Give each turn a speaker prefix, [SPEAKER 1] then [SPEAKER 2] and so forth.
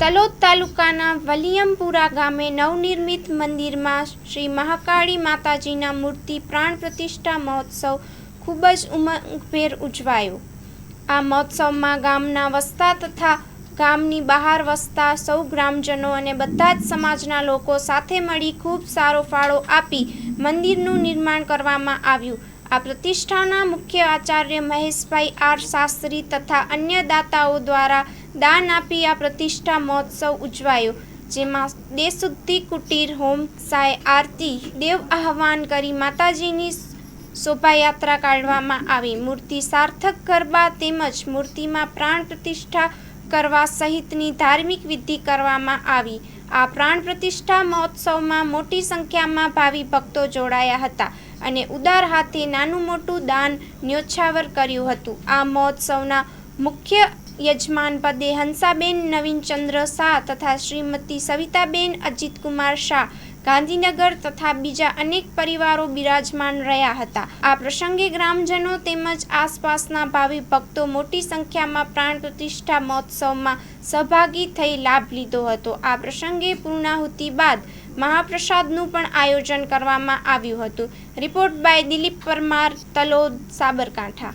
[SPEAKER 1] તલોદ તાલુકાના વલિયમપુરા ગામે નવનિર્મિત મંદિરમાં શ્રી મહાકાળી માતાજીના મૂર્તિ પ્રાણ પ્રતિષ્ઠા મહોત્સવ ખૂબ જ ઉમંગભેર ઉજવાયો. આ મહોત્સવમાં ગામના વસતા તથા ગામની બહાર વસતા સૌ ગ્રામજનો અને બધા જ સમાજના લોકો સાથે મળી ખૂબ સારો ફાળો આપી મંદિરનું નિર્માણ કરવામાં આવ્યું. આ પ્રતિષ્ઠાના મુખ્ય આચાર્ય મહેશભાઈ આર શાસ્ત્રી તથા અન્ય દાતાઓ દ્વારા દાન આપી આ પ્રતિષ્ઠા મહોત્સવ ઉજવાયો, જેમાં દેશુદ્ધિ કુટીર હોમ સાય આરતી, દેવ આહવાન કરી માતાજીની શોભાયાત્રા કાઢવામાં આવી. મૂર્તિ સાર્થક ગરબા તેમજ મૂર્તિમાં પ્રાણ પ્રતિષ્ઠા કરવા સહિતની ધાર્મિક વિધિ કરવામાં આવી. આ પ્રાણ પ્રતિષ્ઠા મહોત્સવમાં મોટી સંખ્યામાં ભાવિ ભક્તો જોડાયા હતા અને ઉદાર હાથે નાનું મોટું દાન ન્યોછાવર કર્યું હતું. આ મહોત્સવના મુખ્ય યજમાન પદે હંસાબેન નવીનચંદ્ર શાહ તથા શ્રીમતી સવિતાબેન, અજીતકુમાર શાહ ગાંધીનગર તથા બીજા અનેક પરિવારો બિરાજમાન રહ્યા હતા. આ પ્રસંગે ગ્રામજનો તેમજ આસપાસના ભાવિ ભક્તો મોટી સંખ્યામાં પ્રાણ પ્રતિષ્ઠા મહોત્સવમાં સહભાગી થઈ લાભ લીધો હતો. આ પ્રસંગે પૂર્ણાહુતિ બાદ મહાપ્રસાદનું પણ આયોજન કરવામાં આવ્યું હતું. Report by Dilip Parmar, Talod, Sabarkantha.